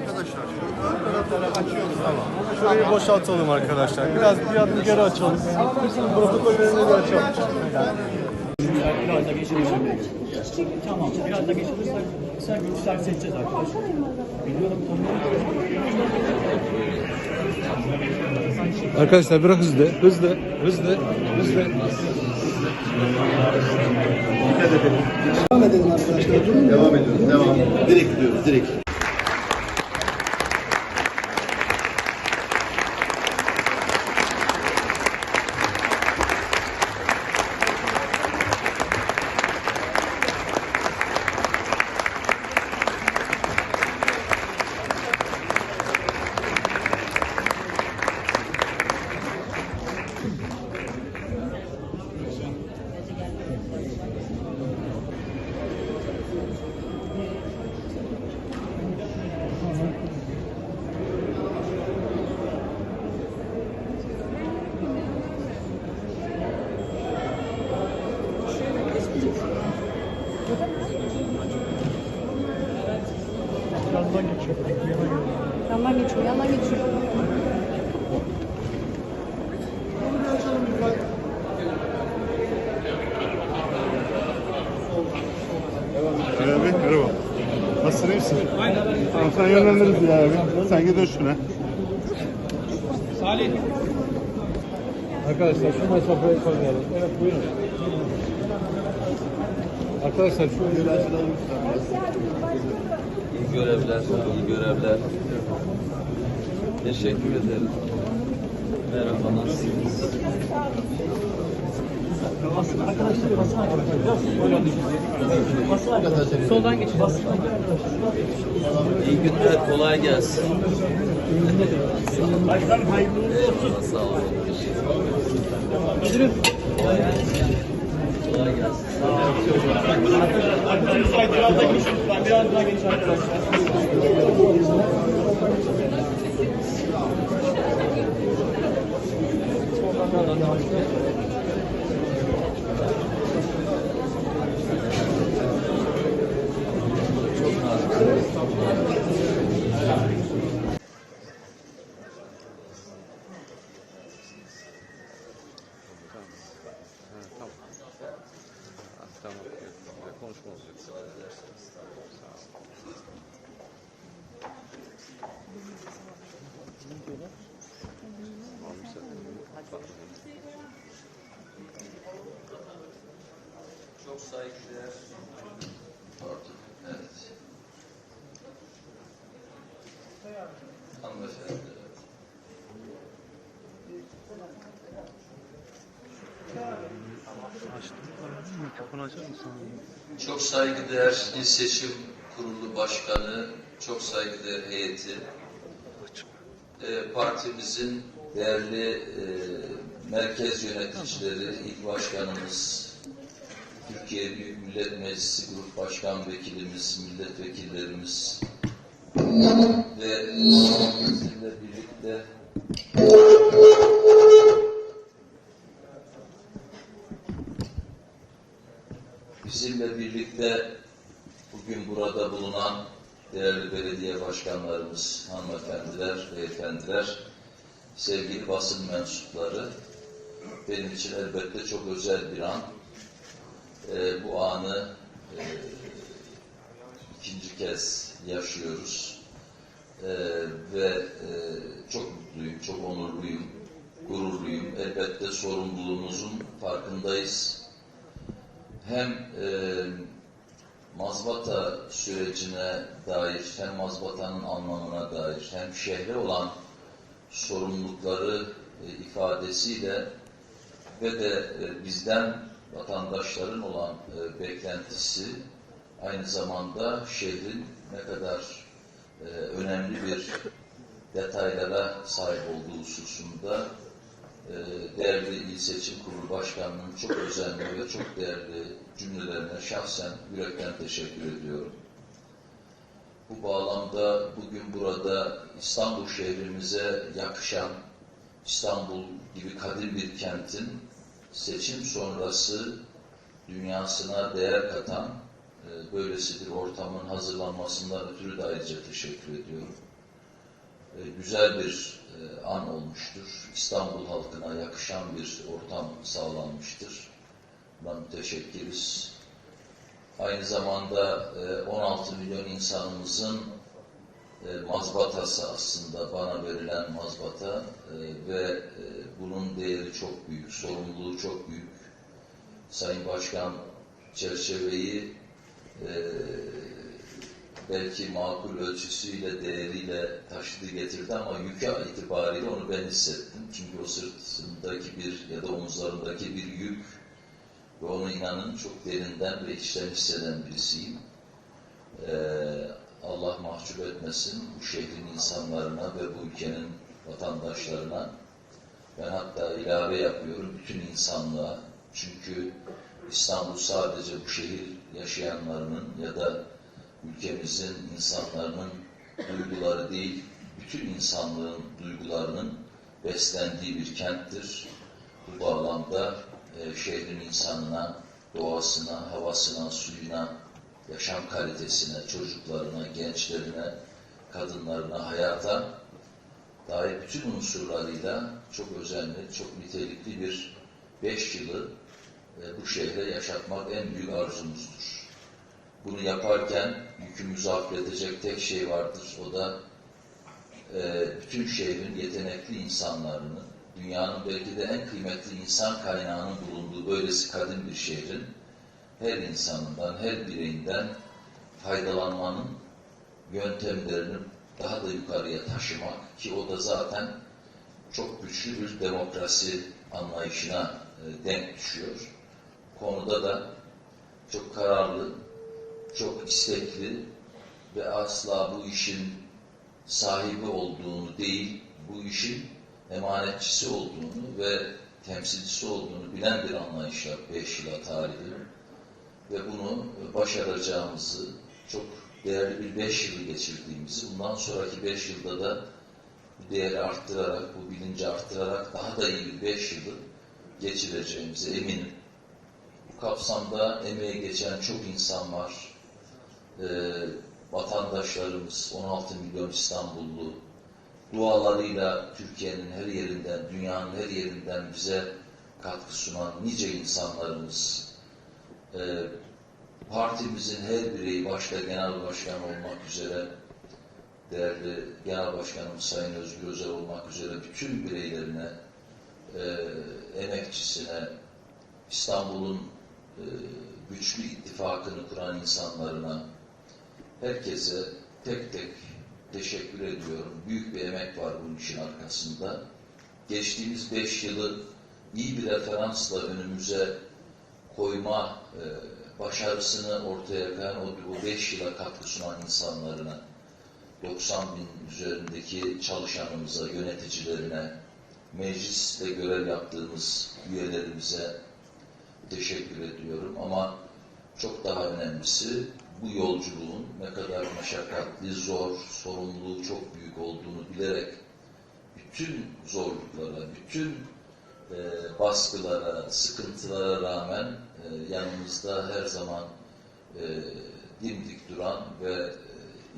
Arkadaşlar şu ön tarafları açıyoruz. Tamam. Şurayı boşaltalım arkadaşlar. Biraz bir adım geri açalım. Protokollerini de açalım. Biraz da geçirelim. Tamam, biraz da geçirirsek güzel görüşler seçeceğiz arkadaşlar. Biliyorum Arkadaşlar biraz hızlı, hızlı, hızlı, hızlı. Devam edelim arkadaşlar. Devam ediyoruz. Devam. Direkt gidiyoruz. Direkt. Yandan geçiyor, yandan geçiyor. Merhaba, merhaba. Nasılsın, iyi misin? Aynen. Tamam, sen yönlendirirsin ya abi. Sen gidin şuna. Arkadaşlar şu mesafeyi koruyalım. Evet buyurun. Arkadaşlar şu İyi görevler, iyi görevler. Teşekkür ederim. Merhaba, nasılsınız? arkadaşlar basın arkadaşlar. Soldan geçin. İyi günler, kolay gelsin. Başkanım hayırlı olsun. Sağ olun. Müdürüm. Kolay gelsin. Arkadaşlar müsait biraz daha geniş lütfen. Biraz daha geniş arkadaşlar. Çok saygıdeğer. Pardon, evet. Hanımefendi. evet. Çok saygıdeğer İl Seçim Kurulu Başkanı, çok saygıdeğer heyeti, e, partimizin değerli e, merkez yöneticileri, il başkanımız, Türkiye Büyük Millet Meclisi Grup Başkan Vekilimiz, milletvekillerimiz ve bizimle birlikte bizimle birlikte bugün burada bulunan değerli belediye başkanlarımız, hanımefendiler, beyefendiler, sevgili basın mensupları, benim için elbette çok özel bir an. Ee, bu anı e, ikinci kez yaşıyoruz. Ee, ve e, çok mutluyum, çok onurluyum, gururluyum. Elbette sorumluluğumuzun farkındayız. Hem e, mazbata sürecine dair, hem mazbatanın anlamına dair, hem şehre olan sorumlulukları e, ifadesiyle ve de e, bizden vatandaşların olan e, beklentisi aynı zamanda şehrin ne kadar e, önemli bir detaylara sahip olduğu hususunda değerli İl Seçim Kurulu Başkanı'nın çok özenli ve çok değerli cümlelerine şahsen yürekten teşekkür ediyorum. Bu bağlamda bugün burada İstanbul şehrimize yakışan İstanbul gibi kadim bir kentin seçim sonrası dünyasına değer katan e, böylesi bir ortamın hazırlanmasından ötürü de ayrıca teşekkür ediyorum. E, güzel bir e, an olmuştur. İstanbul halkına yakışan bir ortam sağlanmıştır. Buna müteşekkiriz. Aynı zamanda e, 16 milyon insanımızın e, mazbatası aslında bana verilen mazbata e, ve e, bunun değeri çok büyük, sorumluluğu çok büyük. Sayın Başkan çerçeveyi e, belki makul ölçüsüyle, değeriyle taşıdı getirdi ama yükü itibariyle onu ben hissettim. Çünkü o sırtındaki bir ya da omuzlarındaki bir yük ve onu inanın çok derinden ve içten hisseden birisiyim. Ee, Allah mahcup etmesin bu şehrin insanlarına ve bu ülkenin vatandaşlarına. Ben hatta ilave yapıyorum bütün insanlığa. Çünkü İstanbul sadece bu şehir yaşayanlarının ya da ülkemizin insanların duyguları değil, bütün insanlığın duygularının beslendiği bir kenttir. Bu bağlamda e, şehrin insanına, doğasına, havasına, suyuna, yaşam kalitesine, çocuklarına, gençlerine, kadınlarına, hayata dair bütün unsurlarıyla çok özenli, çok nitelikli bir beş yılı e, bu şehre yaşatmak en büyük arzumuzdur. Bunu yaparken yükümüzü hafifletecek tek şey vardır. O da e, bütün şehrin yetenekli insanlarını, dünyanın belki de en kıymetli insan kaynağının bulunduğu böylesi kadim bir şehrin her insanından, her bireyinden faydalanmanın yöntemlerini daha da yukarıya taşımak ki o da zaten çok güçlü bir demokrasi anlayışına e, denk düşüyor. Konuda da çok kararlı, çok istekli ve asla bu işin sahibi olduğunu değil, bu işin emanetçisi olduğunu ve temsilcisi olduğunu bilen bir anlayışla beş yıla talibi ve bunu başaracağımızı, çok değerli bir beş yılı geçirdiğimizi, bundan sonraki beş yılda da bu değeri arttırarak, bu bilinci arttırarak daha da iyi bir beş yılı geçireceğimize eminim. Bu kapsamda emeği geçen çok insan var. Ee, vatandaşlarımız, 16 milyon İstanbullu, dualarıyla Türkiye'nin her yerinden, dünyanın her yerinden bize katkı sunan nice insanlarımız, e, partimizin her bireyi, başta genel başkan olmak üzere, değerli genel başkanımız Sayın Özgür Özel olmak üzere bütün bireylerine, e, emekçisine, İstanbul'un e, güçlü ittifakını kuran insanlarına, herkese tek tek teşekkür ediyorum. Büyük bir emek var bunun işin arkasında. Geçtiğimiz beş yılı iyi bir referansla önümüze koyma e, başarısını ortaya koyan o, o beş yıla katkı sunan insanlarına, 90 bin üzerindeki çalışanımıza, yöneticilerine, mecliste görev yaptığımız üyelerimize teşekkür ediyorum. Ama çok daha önemlisi bu yolculuğun ne kadar meşakkatli, zor, sorumluluğu çok büyük olduğunu bilerek bütün zorluklara, bütün e, baskılara, sıkıntılara rağmen e, yanımızda her zaman e, dimdik duran ve e,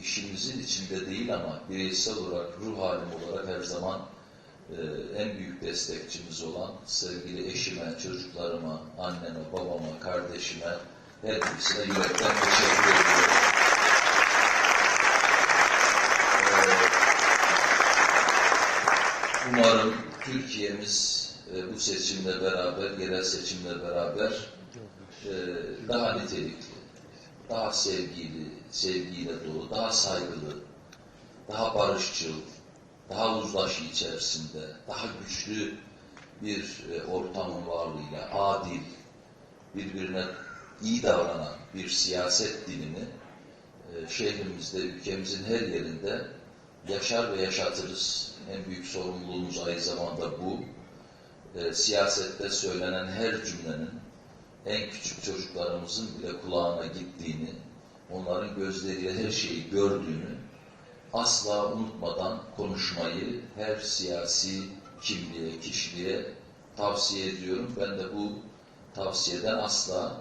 işimizin içinde değil ama bireysel olarak, ruh halim olarak her zaman e, en büyük destekçimiz olan sevgili eşime, çocuklarıma, anneme, babama, kardeşime, her birisine yürekten teşekkür ediyorum. Ee, Umarım Türkiye'miz e, bu seçimle beraber, yerel seçimle beraber e, daha nitelikli, daha sevgili, sevgiyle dolu, daha saygılı, daha barışçıl, daha uzlaşı içerisinde, daha güçlü bir e, ortamın varlığıyla adil, birbirine iyi davranan bir siyaset dilini e, şehrimizde, ülkemizin her yerinde yaşar ve yaşatırız. En büyük sorumluluğumuz aynı zamanda bu. E, siyasette söylenen her cümlenin en küçük çocuklarımızın bile kulağına gittiğini, onların gözleriyle her şeyi gördüğünü asla unutmadan konuşmayı her siyasi kimliğe, kişiliğe tavsiye ediyorum. Ben de bu tavsiyeden asla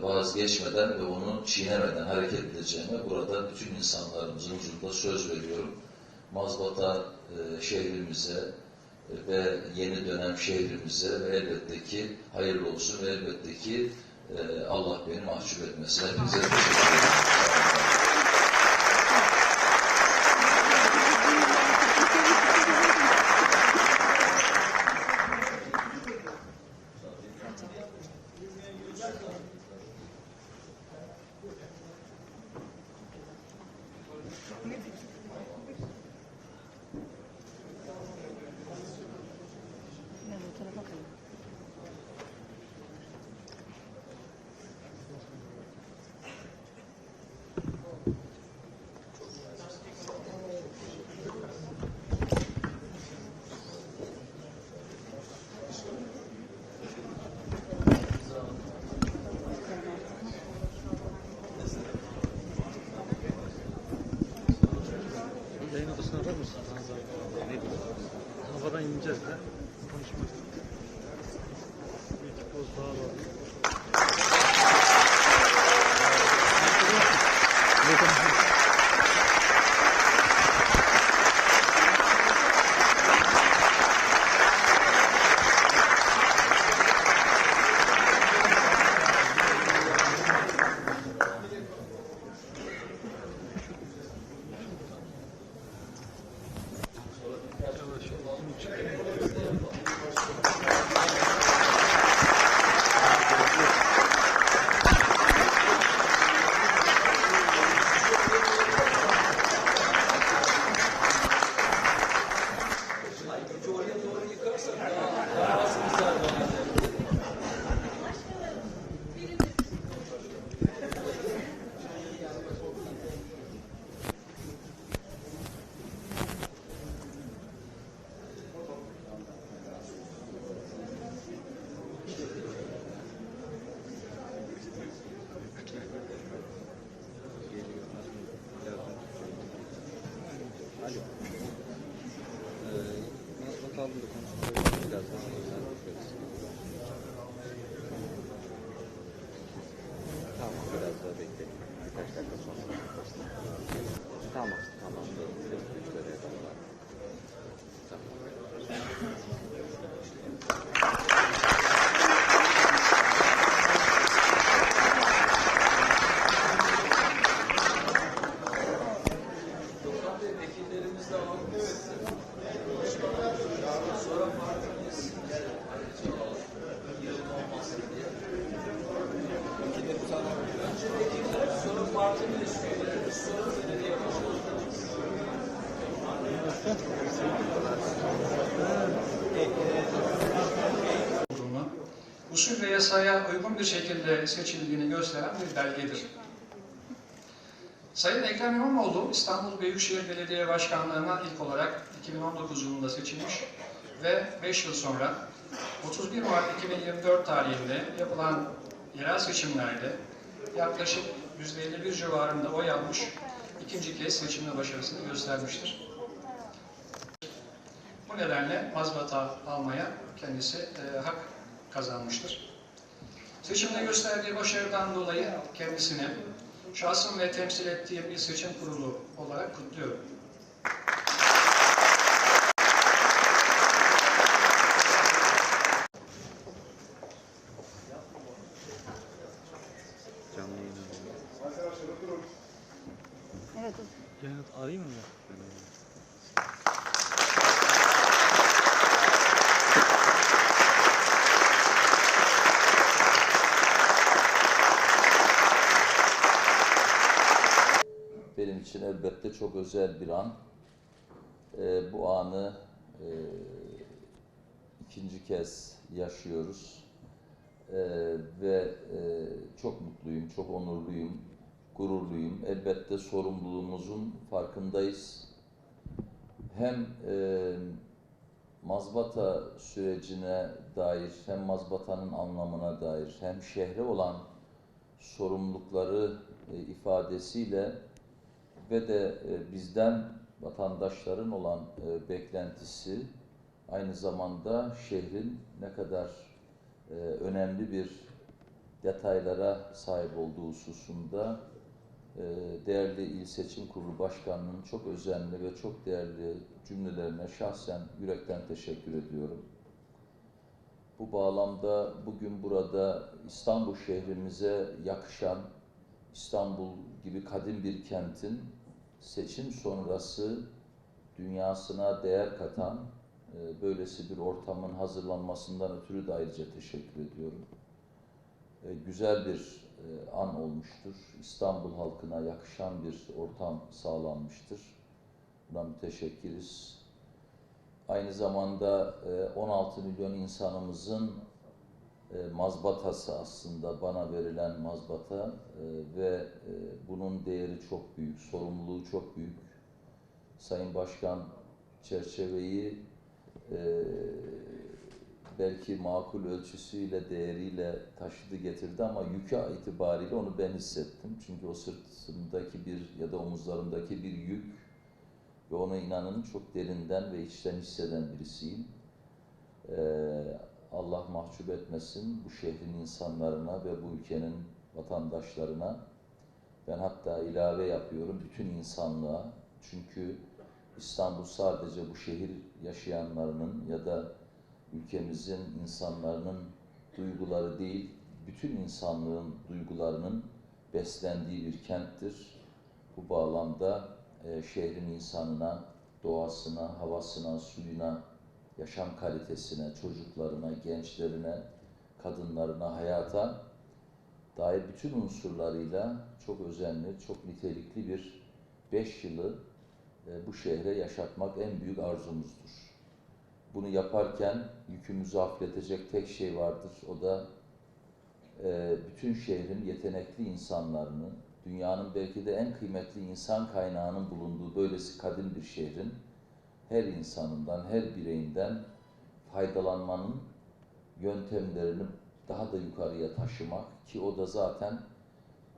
vazgeçmeden ve onu çiğnemeden hareket edeceğime burada bütün insanlarımızın huzurunda söz veriyorum. mazbata e, şehrimize e, ve yeni dönem şehrimize ve elbette ki hayırlı olsun ve elbette ki e, Allah beni mahcup etmesin. Hepinize teşekkür ederim. Yasaya uygun bir şekilde seçildiğini gösteren bir belgedir. Sayın Ekrem İmamoğlu İstanbul Büyükşehir Belediye Başkanlığı'na ilk olarak 2019 yılında seçilmiş ve 5 yıl sonra 31 Mart 2024 tarihinde yapılan yerel seçimlerde yaklaşık %51 civarında oy almış, ikinci kez seçimde başarısını göstermiştir. Bu nedenle mazbata almaya kendisi e, hak kazanmıştır. Seçimde gösterdiği başarıdan dolayı kendisini şahsım ve temsil ettiğim bir seçim kurulu olarak kutluyorum. Canlı yayın. Evet. Yayın arayayım mı? benim için elbette çok özel bir an. Ee, bu anı e, ikinci kez yaşıyoruz. Ee, ve e, çok mutluyum, çok onurluyum, gururluyum. Elbette sorumluluğumuzun farkındayız. Hem e, mazbata sürecine dair, hem mazbatanın anlamına dair, hem şehre olan sorumlulukları e, ifadesiyle ve de e, bizden vatandaşların olan e, beklentisi aynı zamanda şehrin ne kadar e, önemli bir detaylara sahip olduğu hususunda değerli İl Seçim Kurulu Başkanı'nın çok özenli ve çok değerli cümlelerine şahsen yürekten teşekkür ediyorum. Bu bağlamda bugün burada İstanbul şehrimize yakışan İstanbul gibi kadim bir kentin seçim sonrası dünyasına değer katan e, böylesi bir ortamın hazırlanmasından ötürü de ayrıca teşekkür ediyorum. E, Güzel bir e, an olmuştur. İstanbul halkına yakışan bir ortam sağlanmıştır. Buna müteşekkiriz. Aynı zamanda e, 16 milyon insanımızın e, mazbatası aslında bana verilen mazbata e, ve e, bunun değeri çok büyük, sorumluluğu çok büyük. Sayın Başkan çerçeveyi e, belki makul ölçüsüyle, değeriyle taşıdı getirdi ama yükü itibariyle onu ben hissettim. Çünkü o sırtımdaki bir ya da omuzlarımdaki bir yük ve ona inanın çok derinden ve içten hisseden birisiyim. Ee, Allah mahcup etmesin bu şehrin insanlarına ve bu ülkenin vatandaşlarına. Ben hatta ilave yapıyorum bütün insanlığa. Çünkü İstanbul sadece bu şehir yaşayanlarının ya da ülkemizin insanların duyguları değil, bütün insanlığın duygularının beslendiği bir kenttir. Bu bağlamda e, şehrin insanına, doğasına, havasına, suyuna, yaşam kalitesine, çocuklarına, gençlerine, kadınlarına, hayata dair bütün unsurlarıyla çok özenli, çok nitelikli bir beş yılı e, bu şehre yaşatmak en büyük arzumuzdur. Bunu yaparken yükümüzü hafifletecek tek şey vardır. O da e, bütün şehrin yetenekli insanlarını, dünyanın belki de en kıymetli insan kaynağının bulunduğu böylesi kadim bir şehrin her insanından, her bireyinden faydalanmanın yöntemlerini daha da yukarıya taşımak ki o da zaten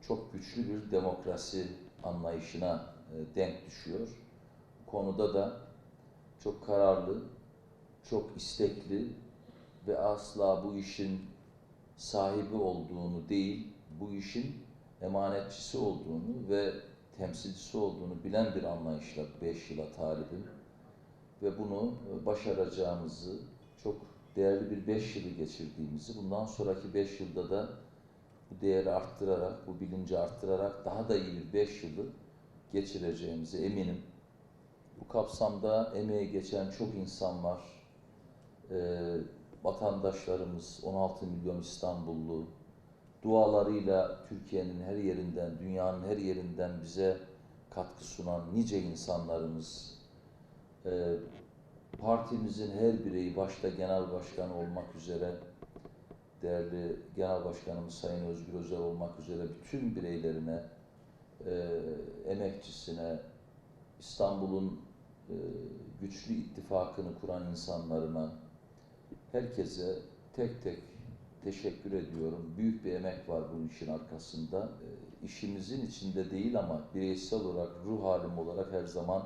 çok güçlü bir demokrasi anlayışına e, denk düşüyor. Konuda da çok kararlı, çok istekli ve asla bu işin sahibi olduğunu değil, bu işin emanetçisi olduğunu ve temsilcisi olduğunu bilen bir anlayışla beş yıla talibim. Ve bunu e, başaracağımızı, çok değerli bir beş yılı geçirdiğimizi, bundan sonraki beş yılda da bu değeri arttırarak, bu bilinci arttırarak daha da iyi bir beş yılı geçireceğimize eminim. Bu kapsamda emeği geçen çok insan var. Ee, vatandaşlarımız, 16 milyon İstanbullu, dualarıyla Türkiye'nin her yerinden, dünyanın her yerinden bize katkı sunan nice insanlarımız, e, partimizin her bireyi başta genel başkan olmak üzere, değerli genel başkanımız Sayın Özgür Özel olmak üzere bütün bireylerine, e, emekçisine, İstanbul'un e, güçlü ittifakını kuran insanlarına, herkese tek tek teşekkür ediyorum. Büyük bir emek var bu işin arkasında. E, işimizin içinde değil ama bireysel olarak, ruh halim olarak her zaman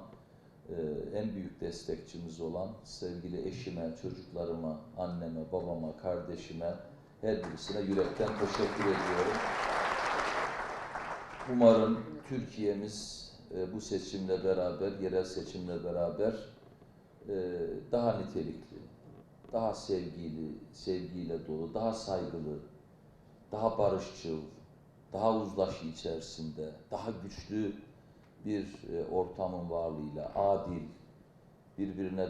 en büyük destekçimiz olan sevgili eşime, çocuklarıma, anneme, babama, kardeşime, her birisine yürekten teşekkür ediyorum. Umarım Türkiye'miz e, bu seçimle beraber, yerel seçimle beraber e, daha nitelikli, daha sevgili, sevgiyle dolu, daha saygılı, daha barışçıl, daha uzlaşı içerisinde, daha güçlü bir e, ortamın varlığıyla adil, birbirine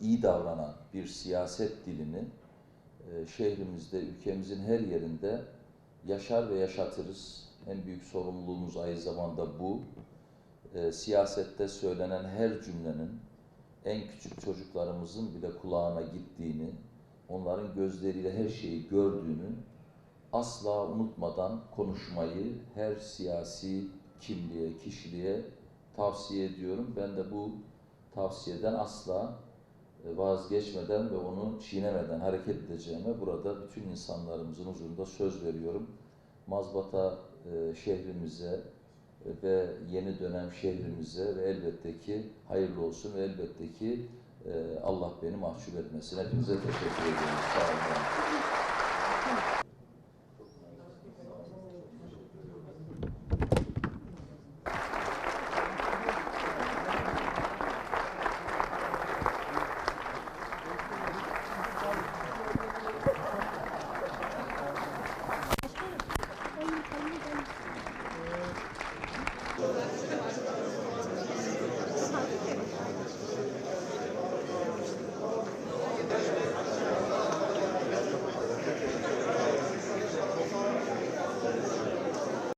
iyi davranan bir siyaset dilini e, şehrimizde, ülkemizin her yerinde yaşar ve yaşatırız. En büyük sorumluluğumuz aynı zamanda bu. E, siyasette söylenen her cümlenin en küçük çocuklarımızın bile kulağına gittiğini, onların gözleriyle her şeyi gördüğünü asla unutmadan konuşmayı her siyasi kimliğe, kişiliğe tavsiye ediyorum. Ben de bu tavsiyeden asla e, vazgeçmeden ve onu çiğnemeden hareket edeceğime burada bütün insanlarımızın huzurunda söz veriyorum. Mazbata e, şehrimize e, ve yeni dönem şehrimize ve elbette ki hayırlı olsun ve elbette ki Allah beni mahcup etmesin. Hepinize teşekkür ediyorum. Sağ olun.